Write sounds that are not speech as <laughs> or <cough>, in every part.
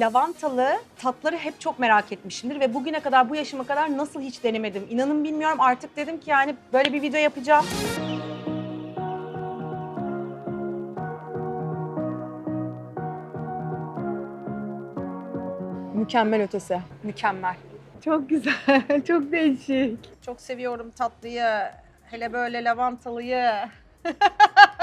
Lavantalı tatları hep çok merak etmişimdir ve bugüne kadar bu yaşıma kadar nasıl hiç denemedim. İnanın bilmiyorum artık dedim ki yani böyle bir video yapacağım. Mükemmel ötesi. Mükemmel. Çok güzel, <laughs> çok değişik. Çok seviyorum tatlıyı. Hele böyle lavantalıyı. <laughs>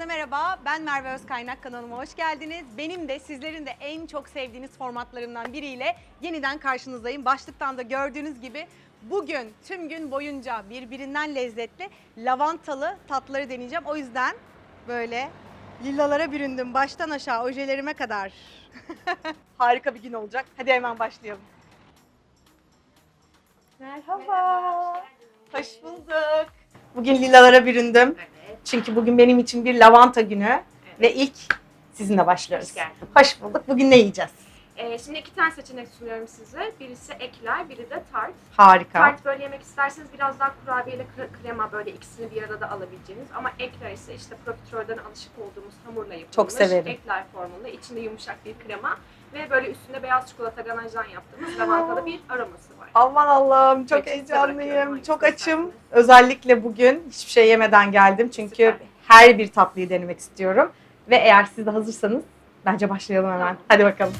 Herkese merhaba. Ben Merve Özkaynak kanalıma hoş geldiniz. Benim de sizlerin de en çok sevdiğiniz formatlarımdan biriyle yeniden karşınızdayım. Başlıktan da gördüğünüz gibi bugün tüm gün boyunca birbirinden lezzetli lavantalı tatları deneyeceğim. O yüzden böyle lillalara büründüm baştan aşağı ojelerime kadar. <laughs> Harika bir gün olacak. Hadi hemen başlayalım. Merhaba. Hoş bulduk. Bugün lilalara büründüm. Çünkü bugün benim için bir lavanta günü ve ilk sizinle başlıyoruz. Hoş geldin. Hoş bulduk. Bugün ne yiyeceğiz? Ee, şimdi iki tane seçenek sunuyorum size. Birisi ekler, biri de tart. Harika. Tart böyle yemek isterseniz biraz daha kurabiye ile kre- krema böyle ikisini bir arada alabileceğiniz. Ama ekler ise işte profiterolden alışık olduğumuz hamurla yapılmış. Çok severim. Ekler formunda. içinde yumuşak bir krema ve böyle üstünde beyaz çikolata ganajdan yaptığımız lavantalı bir aroması var. Aman Allah'ım çok Peki, size heyecanlıyım. bırakıyorum. Çok Hangisini açım. isterseniz. Özellikle bugün hiçbir şey yemeden geldim. Çünkü Süper. her bir tatlıyı denemek istiyorum. Ve eğer siz de hazırsanız bence başlayalım hemen. Tamam. Hadi bakalım.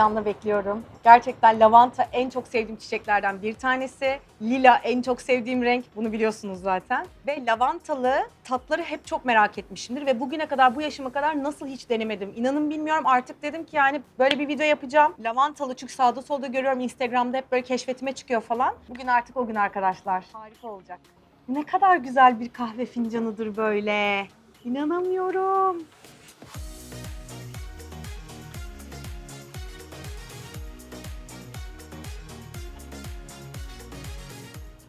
Heyecanla bekliyorum. Gerçekten lavanta en çok sevdiğim çiçeklerden bir tanesi. Lila en çok sevdiğim renk. Bunu biliyorsunuz zaten. Ve lavantalı tatları hep çok merak etmişimdir. Ve bugüne kadar, bu yaşıma kadar nasıl hiç denemedim. İnanın bilmiyorum artık dedim ki yani böyle bir video yapacağım. Lavantalı çünkü sağda solda görüyorum Instagram'da hep böyle keşfetime çıkıyor falan. Bugün artık o gün arkadaşlar. Harika olacak. Ne kadar güzel bir kahve fincanıdır böyle. İnanamıyorum.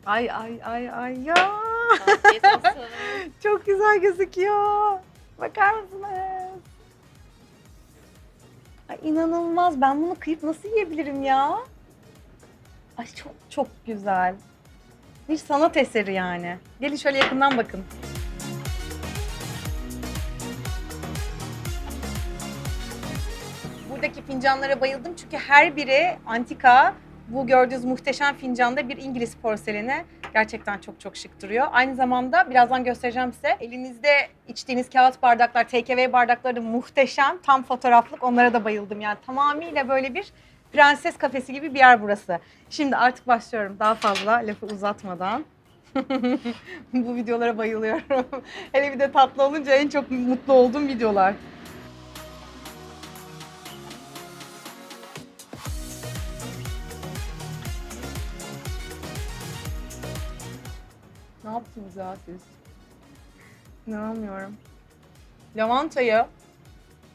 Ay ay ay ay ya. Afiyet olsun. <laughs> Çok güzel gözüküyor. Bakar mısınız? Ay inanılmaz. Ben bunu kıyıp nasıl yiyebilirim ya? Ay çok çok güzel. Bir sanat eseri yani. Gelin şöyle yakından bakın. Buradaki fincanlara bayıldım çünkü her biri antika. Bu gördüğünüz muhteşem fincanda bir İngiliz porseleni. Gerçekten çok çok şık duruyor. Aynı zamanda birazdan göstereceğim size. Elinizde içtiğiniz kağıt bardaklar, TKV bardakları da muhteşem. Tam fotoğraflık. Onlara da bayıldım. Yani tamamıyla böyle bir prenses kafesi gibi bir yer burası. Şimdi artık başlıyorum. Daha fazla lafı uzatmadan. <laughs> Bu videolara bayılıyorum. <laughs> Hele bir de tatlı olunca en çok mutlu olduğum videolar. Yaptınız ya siz? İnanamıyorum. Lavantayı,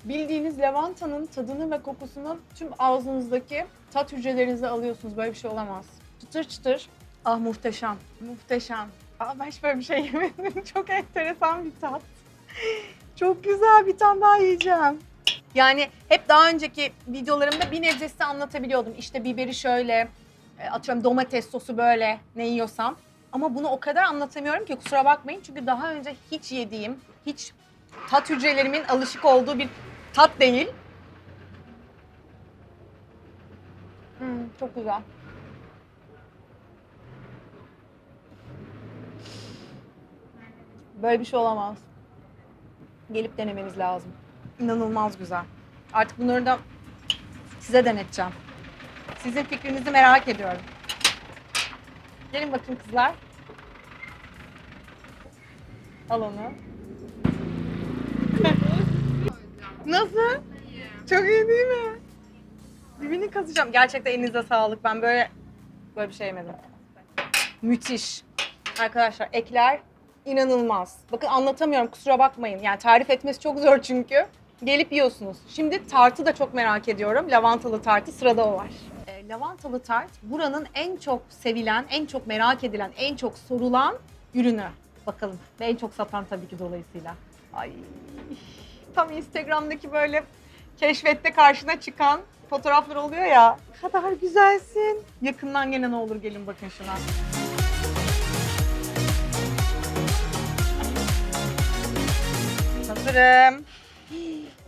bildiğiniz lavantanın tadını ve kokusunu tüm ağzınızdaki tat hücrelerinize alıyorsunuz. Böyle bir şey olamaz. Çıtır çıtır. Ah muhteşem, muhteşem. Aa, ben hiç böyle bir şey <laughs> yemedim. Çok enteresan bir tat. Çok güzel bir tane daha yiyeceğim. Yani hep daha önceki videolarımda bir nebze anlatabiliyordum. İşte biberi şöyle, e, atıyorum domates sosu böyle ne yiyorsam. Ama bunu o kadar anlatamıyorum ki kusura bakmayın. Çünkü daha önce hiç yediğim, hiç tat hücrelerimin alışık olduğu bir tat değil. Hmm, çok güzel. Böyle bir şey olamaz. Gelip denemeniz lazım. İnanılmaz güzel. Artık bunları da size deneteceğim. Sizin fikrinizi merak ediyorum. Gelin bakın kızlar. Al onu. <laughs> Nasıl? Çok iyi değil mi? Dibini kazacağım. Gerçekten elinize sağlık. Ben böyle böyle bir şey yemedim. Müthiş. Arkadaşlar ekler İnanılmaz. Bakın anlatamıyorum kusura bakmayın. Yani tarif etmesi çok zor çünkü. Gelip yiyorsunuz. Şimdi tartı da çok merak ediyorum. Lavantalı tartı sırada o var. Lavantalı tart buranın en çok sevilen, en çok merak edilen, en çok sorulan ürünü. Bakalım. Ve en çok satan tabii ki dolayısıyla. Ay tam Instagram'daki böyle keşfette karşına çıkan fotoğraflar oluyor ya. Kadar güzelsin. Yakından gene ne olur gelin bakın şuna. Hazırım.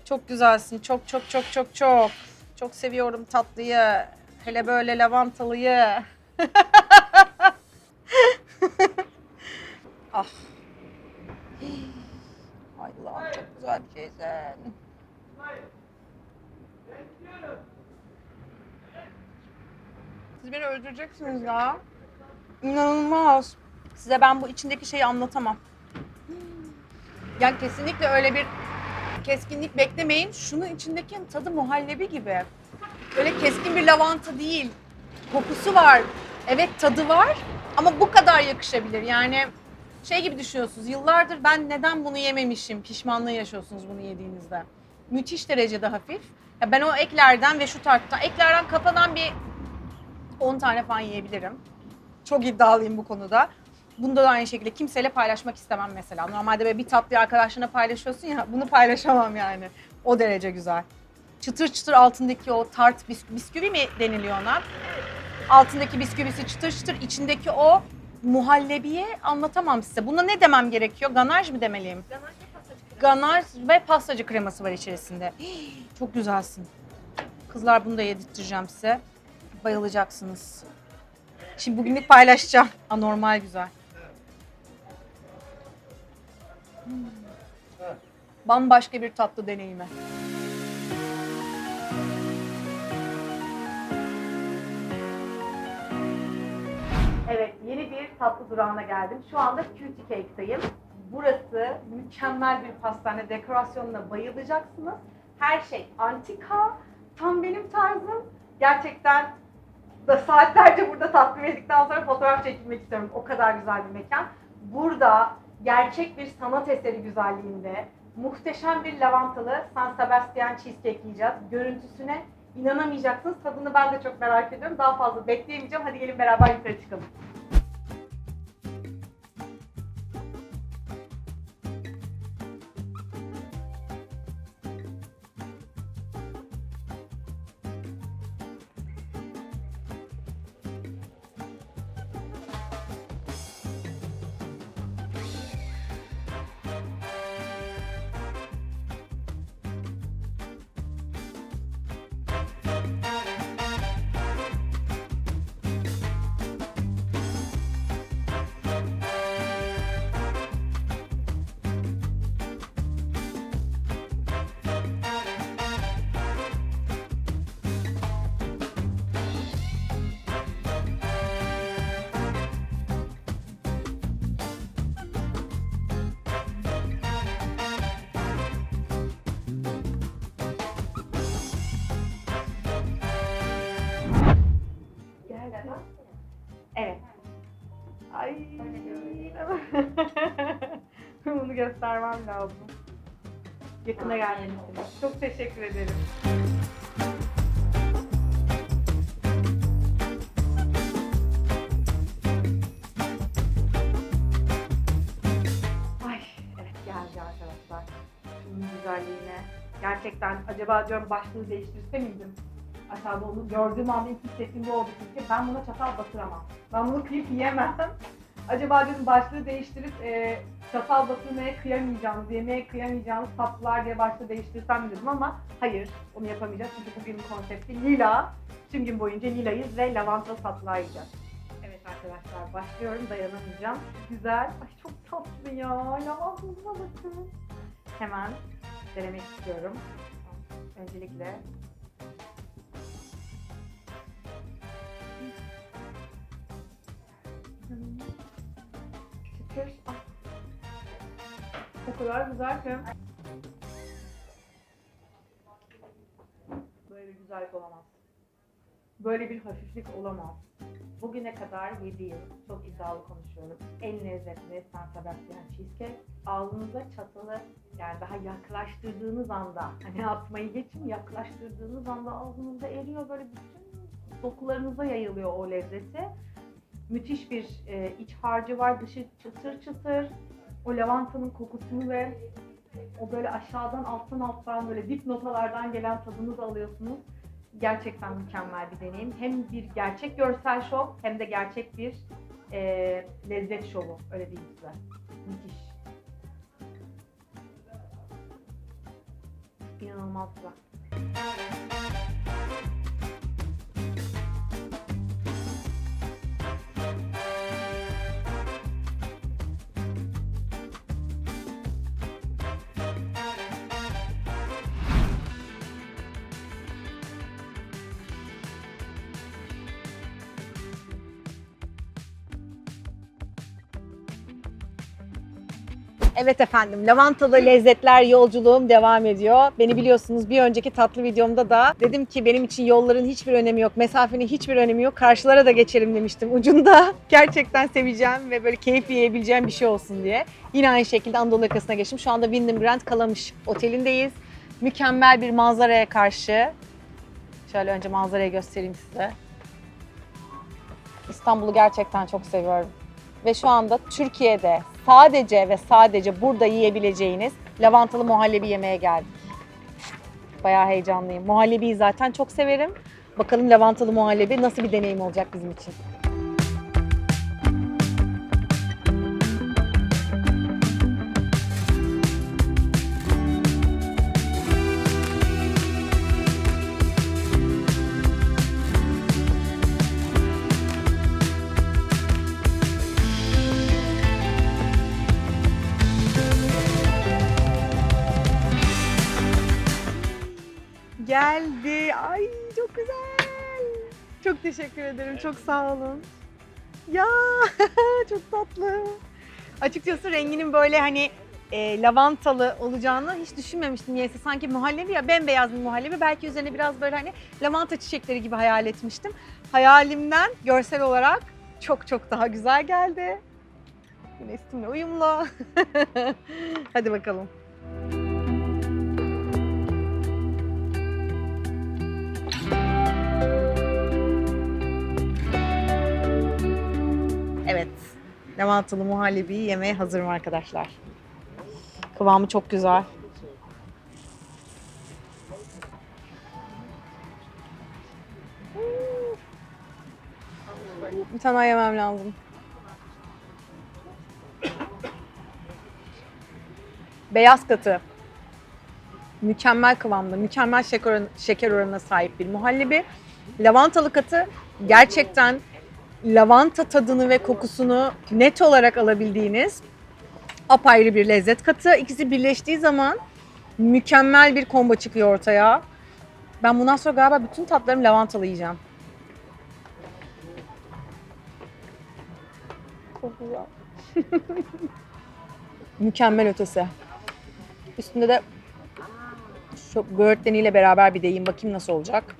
Çok güzelsin. Çok çok çok çok çok. Çok seviyorum tatlıyı. Hele böyle lavantalıyı. <laughs> ah. Ay çok güzel bir şeysin. Siz beni öldüreceksiniz ya. İnanılmaz. Size ben bu içindeki şeyi anlatamam. Yani kesinlikle öyle bir keskinlik beklemeyin. Şunun içindeki tadı muhallebi gibi. Öyle keskin bir lavanta değil. Kokusu var. Evet tadı var ama bu kadar yakışabilir. Yani şey gibi düşünüyorsunuz. Yıllardır ben neden bunu yememişim? Pişmanlığı yaşıyorsunuz bunu yediğinizde. Müthiş derecede hafif. Ya ben o eklerden ve şu tarttan, eklerden kafadan bir 10 tane falan yiyebilirim. Çok iddialıyım bu konuda. Bunda da aynı şekilde kimseyle paylaşmak istemem mesela. Normalde böyle bir tatlıyı arkadaşlarına paylaşıyorsun ya bunu paylaşamam yani. O derece güzel. Çıtır çıtır altındaki o tart bis- bisküvi mi deniliyor ona? Altındaki bisküvisi çıtır çıtır içindeki o muhallebiyi anlatamam size. Buna ne demem gerekiyor? Ganaj mı demeliyim? Ganaj ve pastacı kreması var içerisinde. <gasps> Çok güzelsin. Kızlar bunu da yedirteceğim size. Bayılacaksınız. Şimdi bugünlük paylaşacağım. Anormal güzel. Hmm. Bambaşka bir tatlı deneyimi. Evet, yeni bir tatlı durağına geldim. Şu anda Cutie Cake'tayım. Burası mükemmel bir pastane. Dekorasyonuna bayılacaksınız. Her şey antika, tam benim tarzım. Gerçekten da saatlerce burada tatlı yedikten sonra fotoğraf çekilmek istiyorum. O kadar güzel bir mekan. Burada gerçek bir sanat eseri güzelliğinde muhteşem bir lavantalı San Sebastian cheesecake yiyeceğiz. Görüntüsüne inanamayacaksınız. Tadını ben de çok merak ediyorum. Daha fazla bekleyemeyeceğim. Hadi gelin beraber yukarı çıkalım. <laughs> Bunu göstermem lazım. Yakına gelmelisiniz. Çok teşekkür ederim. Ay evet geldi arkadaşlar. Şunun güzelliğine. Gerçekten acaba diyorum başlığı değiştirse miydim? Aşağıda onu gördüğüm anda ilk hissettiğim bu oldu çünkü ben buna çatal batıramam. Ben bunu kıyıp yiyemem. Acaba dedim başlığı değiştirip e, çatal batırmaya kıyamayacağımız, yemeğe kıyamayacağımız tatlılar diye başlığı değiştirsem dedim ama hayır onu yapamayacağız çünkü bugünün konsepti lila. Tüm gün boyunca lilayız ve lavantalı tatlılar yiyeceğiz. Evet arkadaşlar başlıyorum dayanamayacağım. Güzel. Ay çok tatlı ya. Lavantosuna bakın. Hemen denemek istiyorum. Öncelikle kadar güzel ki. Böyle güzellik olamaz. böyle bir hafiflik olamaz. Bugüne kadar yediğim, çok iddialı konuşuyorum, en lezzetli San Sebastian cheesecake. Ağzınıza çatalı yani daha yaklaştırdığınız anda, hani atmayı geçin yaklaştırdığınız anda ağzınızda eriyor böyle bütün dokularınıza yayılıyor o lezzeti. Müthiş bir e, iç harcı var, dışı çıtır çıtır. O lavantanın kokusunu ve o böyle aşağıdan alttan alttan böyle dip notalardan gelen tadını da alıyorsunuz. Gerçekten mükemmel bir deneyim. Hem bir gerçek görsel şov hem de gerçek bir e, lezzet şovu. Öyle diyeyim size. Müthiş. İnanılmaz güzel. Evet efendim, lavantalı lezzetler yolculuğum devam ediyor. Beni biliyorsunuz bir önceki tatlı videomda da dedim ki benim için yolların hiçbir önemi yok, mesafenin hiçbir önemi yok. Karşılara da geçelim demiştim ucunda. <laughs> Gerçekten seveceğim ve böyle keyif yiyebileceğim bir şey olsun diye. Yine aynı şekilde Anadolu yakasına geçtim. Şu anda Wyndham Grand Kalamış otelindeyiz. Mükemmel bir manzaraya karşı. Şöyle önce manzarayı göstereyim size. İstanbul'u gerçekten çok seviyorum. Ve şu anda Türkiye'de sadece ve sadece burada yiyebileceğiniz lavantalı muhallebi yemeye geldik. Bayağı heyecanlıyım. Muhallebiyi zaten çok severim. Bakalım lavantalı muhallebi nasıl bir deneyim olacak bizim için. Teşekkür ederim. Çok sağ olun. Ya <laughs> çok tatlı. Açıkçası renginin böyle hani e, lavantalı olacağını hiç düşünmemiştim niyeyse. Sanki muhallebi ya bembeyaz bir muhallebi. Belki üzerine biraz böyle hani lavanta çiçekleri gibi hayal etmiştim. Hayalimden görsel olarak çok çok daha güzel geldi. Yine üstümle uyumlu. <laughs> Hadi bakalım. Lavantalı muhallebiyi yemeye hazırım arkadaşlar. Kıvamı çok güzel. Bir tane yemem lazım. Beyaz katı. Mükemmel kıvamda, mükemmel şeker, şeker oranına sahip bir muhallebi. Lavantalı katı gerçekten lavanta tadını ve kokusunu net olarak alabildiğiniz apayrı bir lezzet katı. İkisi birleştiği zaman mükemmel bir kombo çıkıyor ortaya. Ben bundan sonra galiba bütün tatlarımı lavantalı yiyeceğim. Çok <laughs> güzel. mükemmel ötesi. Üstünde de şu böğürtleniyle beraber bir de yiyeyim bakayım nasıl olacak.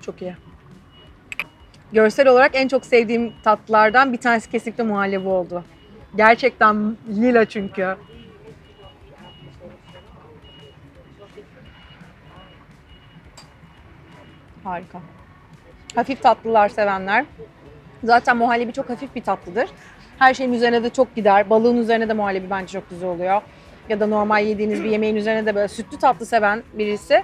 Çok iyi. Görsel olarak en çok sevdiğim tatlılardan bir tanesi kesinlikle muhallebi oldu. Gerçekten lila çünkü. Harika. Hafif tatlılar sevenler. Zaten muhallebi çok hafif bir tatlıdır. Her şeyin üzerine de çok gider. Balığın üzerine de muhallebi bence çok güzel oluyor. Ya da normal yediğiniz bir yemeğin üzerine de böyle sütlü tatlı seven birisi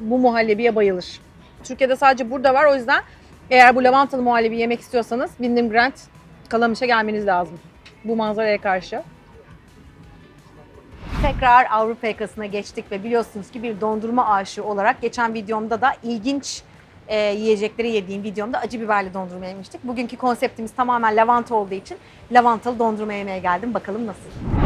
bu muhallebiye bayılır. Türkiye'de sadece burada var. O yüzden eğer bu lavantalı muhallebi yemek istiyorsanız Wyndham Grand Kalamış'a gelmeniz lazım. Bu manzaraya karşı. Tekrar Avrupa yakasına geçtik ve biliyorsunuz ki bir dondurma aşığı olarak geçen videomda da ilginç e, yiyecekleri yediğim videomda acı biberli dondurma yemiştik. Bugünkü konseptimiz tamamen lavanta olduğu için lavantalı dondurma yemeye geldim. Bakalım nasıl?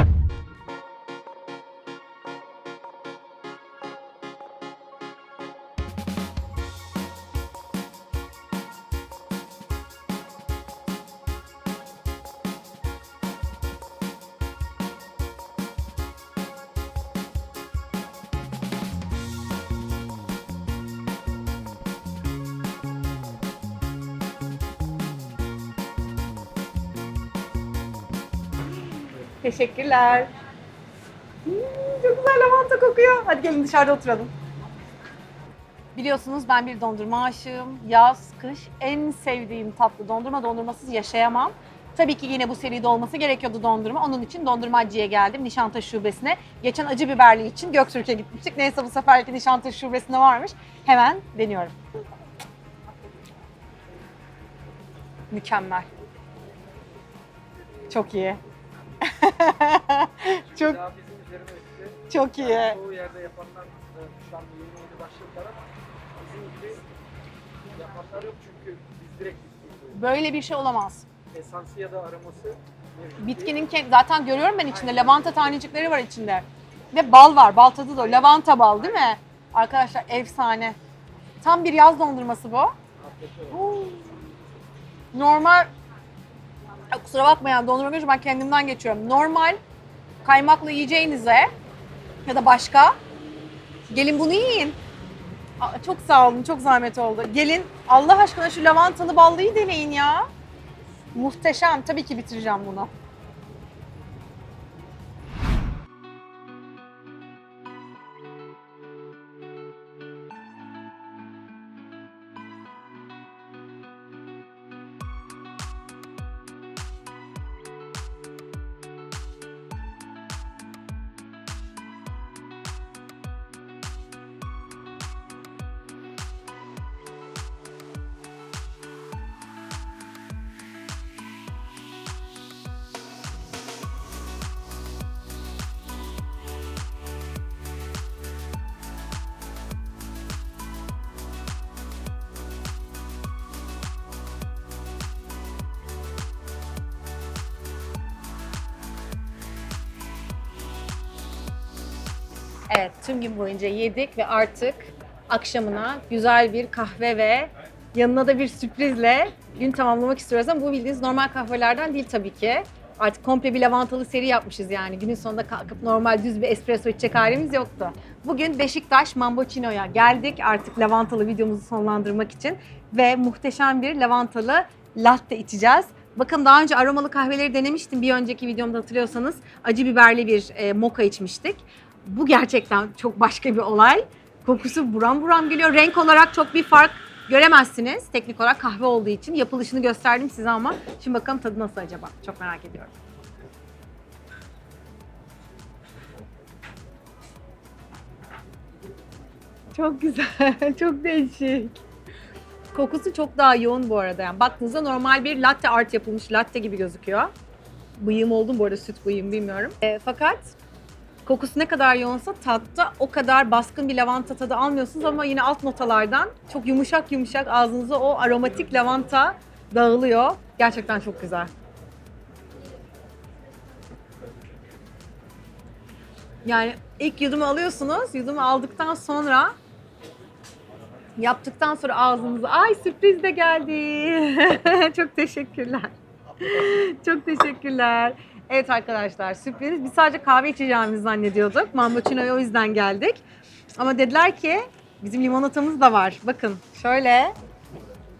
Teşekkürler. Hmm, çok güzel lavanta kokuyor. Hadi gelin dışarıda oturalım. Biliyorsunuz ben bir dondurma aşığım. Yaz, kış en sevdiğim tatlı dondurma. Dondurmasız yaşayamam. Tabii ki yine bu seride olması gerekiyordu dondurma. Onun için dondurmacıya geldim Nişantaşı şubesine. Geçen acı biberli için Göktürk'e gitmiştik. Neyse bu seferki Nişantaşı şubesinde varmış. Hemen deniyorum. Mükemmel. Çok iyi. <laughs> çok Daha bizim üzerine üstü. çok iyi. Yani çoğu yerde yapanlar e, şu yeni yeni başladılar ama bizim gibi yapanlar yok çünkü biz direkt bitkiyi Böyle bir şey olamaz. Esansı ya da aroması mevcut Bitkinin kendi, zaten görüyorum ben içinde lavanta tanecikleri var içinde. Ve bal var, bal tadı da. o. Lavanta bal değil mi? Arkadaşlar efsane. Tam bir yaz dondurması bu. Normal kusura bakmayın dondurma ben kendimden geçiyorum. Normal kaymaklı yiyeceğinize ya da başka gelin bunu yiyin. Aa, çok sağ olun, çok zahmet oldu. Gelin Allah aşkına şu lavantalı ballıyı deneyin ya. Muhteşem. Tabii ki bitireceğim bunu. Evet, tüm gün boyunca yedik ve artık akşamına güzel bir kahve ve yanına da bir sürprizle gün tamamlamak istiyoruz ama bu bildiğiniz normal kahvelerden değil tabii ki. Artık komple bir lavantalı seri yapmışız yani. Günün sonunda kalkıp normal düz bir espresso içecek halimiz yoktu. Bugün Beşiktaş Mambochino'ya geldik artık lavantalı videomuzu sonlandırmak için. Ve muhteşem bir lavantalı latte içeceğiz. Bakın daha önce aromalı kahveleri denemiştim. Bir önceki videomda hatırlıyorsanız acı biberli bir e, moka içmiştik. Bu gerçekten çok başka bir olay. Kokusu buram buram geliyor. Renk olarak çok bir fark göremezsiniz. Teknik olarak kahve olduğu için. Yapılışını gösterdim size ama şimdi bakalım tadı nasıl acaba? Çok merak ediyorum. Çok güzel, <laughs> çok değişik. Kokusu çok daha yoğun bu arada. Yani baktığınızda normal bir latte art yapılmış latte gibi gözüküyor. Bıyığım oldum bu arada süt bıyığım bilmiyorum. E, fakat kokusu ne kadar yoğunsa tatta o kadar baskın bir lavanta tadı almıyorsunuz ama yine alt notalardan çok yumuşak yumuşak ağzınıza o aromatik lavanta dağılıyor. Gerçekten çok güzel. Yani ilk yudumu alıyorsunuz. Yudumu aldıktan sonra yaptıktan sonra ağzınıza ay sürpriz de geldi. <laughs> çok teşekkürler. <laughs> çok teşekkürler. Evet arkadaşlar sürpriz. Biz sadece kahve içeceğimizi zannediyorduk. Mambochino'ya o yüzden geldik. Ama dediler ki bizim limonatamız da var. Bakın şöyle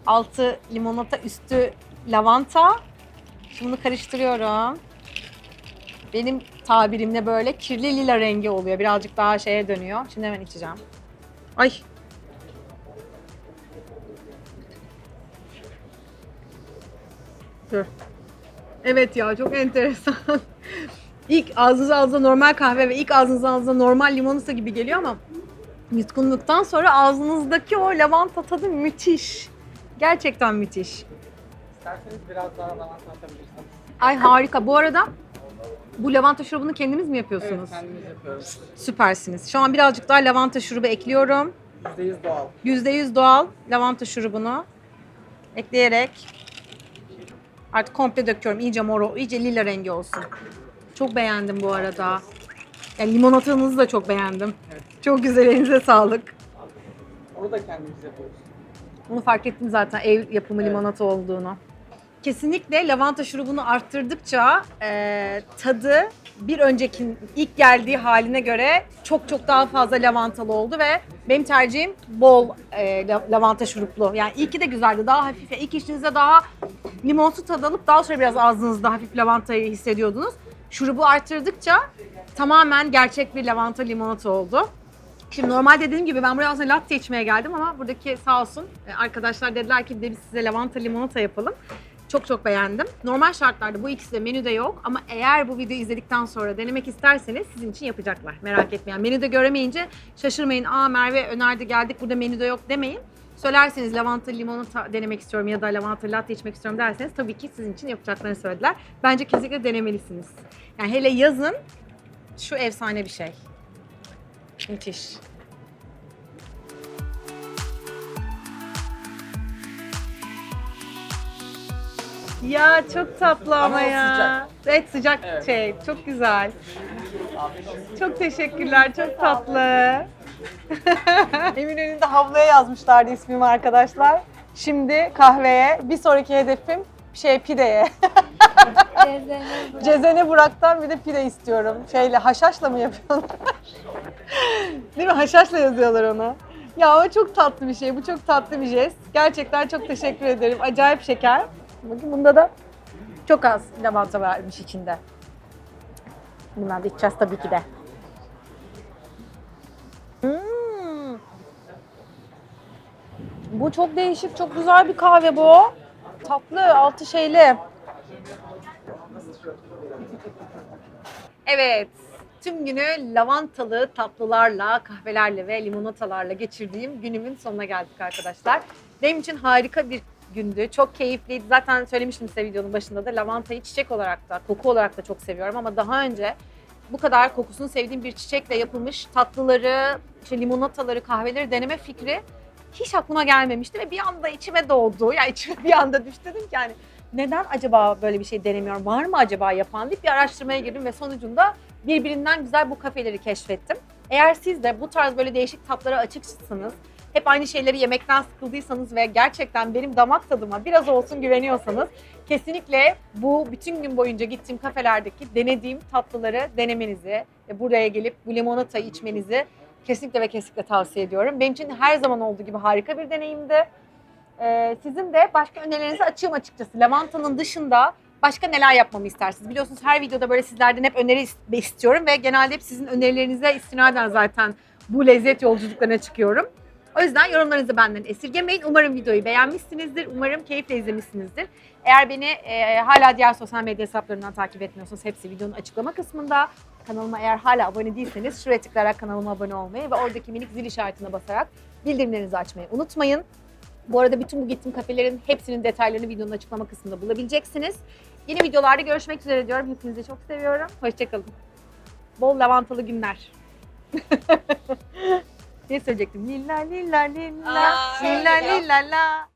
altı limonata üstü lavanta. Şimdi bunu karıştırıyorum. Benim tabirimle böyle kirli lila rengi oluyor. Birazcık daha şeye dönüyor. Şimdi hemen içeceğim. Ay. Dur. Evet ya çok enteresan. <laughs> İlk ağzınıza ağzınıza normal kahve ve ilk ağzınıza ağzınıza normal limonata gibi geliyor ama yutkunluktan sonra ağzınızdaki o lavanta tadı müthiş. Gerçekten müthiş. İsterseniz biraz daha lavanta atabilirsiniz. Ay harika. Bu arada bu lavanta şurubunu kendiniz mi yapıyorsunuz? Evet kendimiz yapıyoruz. Süpersiniz. Şu an birazcık daha lavanta şurubu ekliyorum. %100 doğal. %100 doğal lavanta şurubunu ekleyerek artık komple döküyorum. İyice mor, iyice lila rengi olsun. Çok beğendim bu arada. Yani limonatanızı da çok beğendim. Evet. Çok güzel, elinize sağlık. Onu da kendimiz yapıyoruz. Bunu fark ettim zaten ev yapımı Evet. limonata olduğunu. Kesinlikle lavanta şurubunu arttırdıkça e, tadı bir önceki ilk geldiği haline göre çok çok daha fazla lavantalı oldu ve benim tercihim bol e, la- lavanta şuruplu. Yani ilki de güzeldi. Daha hafif. İlk içtiğinizde daha limonsu tadı alıp daha sonra biraz ağzınızda hafif lavantayı hissediyordunuz. şurubu arttırdıkça tamamen gerçek bir lavanta limonata oldu. Şimdi normalde dediğim gibi ben buraya aslında latte içmeye geldim ama buradaki sağ olsun e, arkadaşlar dediler ki bir de biz size lavanta limonata yapalım. Çok çok beğendim. Normal şartlarda bu ikisi de menüde yok ama eğer bu videoyu izledikten sonra denemek isterseniz sizin için yapacaklar. Merak etmeyin. Menüde göremeyince şaşırmayın. Aa Merve önerdi geldik burada menüde yok demeyin. Söylerseniz lavanta limonata denemek istiyorum ya da lavanta latte içmek istiyorum derseniz tabii ki sizin için yapacaklarını söylediler. Bence kesinlikle denemelisiniz. Yani hele yazın şu efsane bir şey. Müthiş. Ya çok tatlı ama, Ama ya. sıcak. Evet sıcak Evet. şey. Çok güzel. Çok teşekkürler. Çok tatlı. <laughs> Eminönü'nde havluya yazmışlardı ismimi arkadaşlar. Şimdi kahveye, bir sonraki hedefim şey pideye. Cezene Burak'tan bir de pide istiyorum. Şeyle haşhaşla mı yapıyorlar? <laughs> Değil mi? Haşhaşla yazıyorlar ona. Ya o çok tatlı bir şey. Bu çok tatlı bir jest. Gerçekten çok teşekkür ederim. Acayip şeker. Bakın bunda da çok az lavanta varmış içinde. Bundan da içeceğiz tabii ki de. Hmm. Bu çok değişik, çok güzel bir kahve bu. Tatlı, altı şeyli. Evet, tüm günü lavantalı tatlılarla, kahvelerle ve limonatalarla geçirdiğim günümün sonuna geldik arkadaşlar. Benim için harika bir gündü. Çok keyifliydi. Zaten söylemiştim size videonun başında da lavantayı çiçek olarak da, koku olarak da çok seviyorum ama daha önce bu kadar kokusunu sevdiğim bir çiçekle yapılmış tatlıları, işte limonataları, kahveleri deneme fikri hiç aklıma gelmemişti ve bir anda içime doğdu. Yani içime bir anda düştü dedim ki yani neden acaba böyle bir şey denemiyorum? Var mı acaba yapan deyip bir araştırmaya girdim ve sonucunda birbirinden güzel bu kafeleri keşfettim. Eğer siz de bu tarz böyle değişik tatlara açıksınız, hep aynı şeyleri yemekten sıkıldıysanız ve gerçekten benim damak tadıma biraz olsun güveniyorsanız kesinlikle bu bütün gün boyunca gittiğim kafelerdeki denediğim tatlıları denemenizi ve buraya gelip bu limonatayı içmenizi kesinlikle ve kesinlikle tavsiye ediyorum. Benim için her zaman olduğu gibi harika bir deneyimdi. Ee, sizin de başka önerilerinizi açığım açıkçası. Lavantanın dışında başka neler yapmamı istersiniz? Biliyorsunuz her videoda böyle sizlerden hep öneri is- istiyorum ve genelde hep sizin önerilerinize istinaden zaten bu lezzet yolculuklarına çıkıyorum. O yüzden yorumlarınızı benden esirgemeyin. Umarım videoyu beğenmişsinizdir. Umarım keyifle izlemişsinizdir. Eğer beni e, hala diğer sosyal medya hesaplarından takip etmiyorsanız hepsi videonun açıklama kısmında. Kanalıma eğer hala abone değilseniz şuraya tıklayarak kanalıma abone olmayı ve oradaki minik zil işaretine basarak bildirimlerinizi açmayı unutmayın. Bu arada bütün bu gittiğim kafelerin hepsinin detaylarını videonun açıklama kısmında bulabileceksiniz. Yeni videolarda görüşmek üzere diyorum. Hepinizi çok seviyorum. Hoşçakalın. Bol lavantalı günler. <laughs> ne söyleyecektim? Lilla lilla lilla. Aa, Lilla lilla la.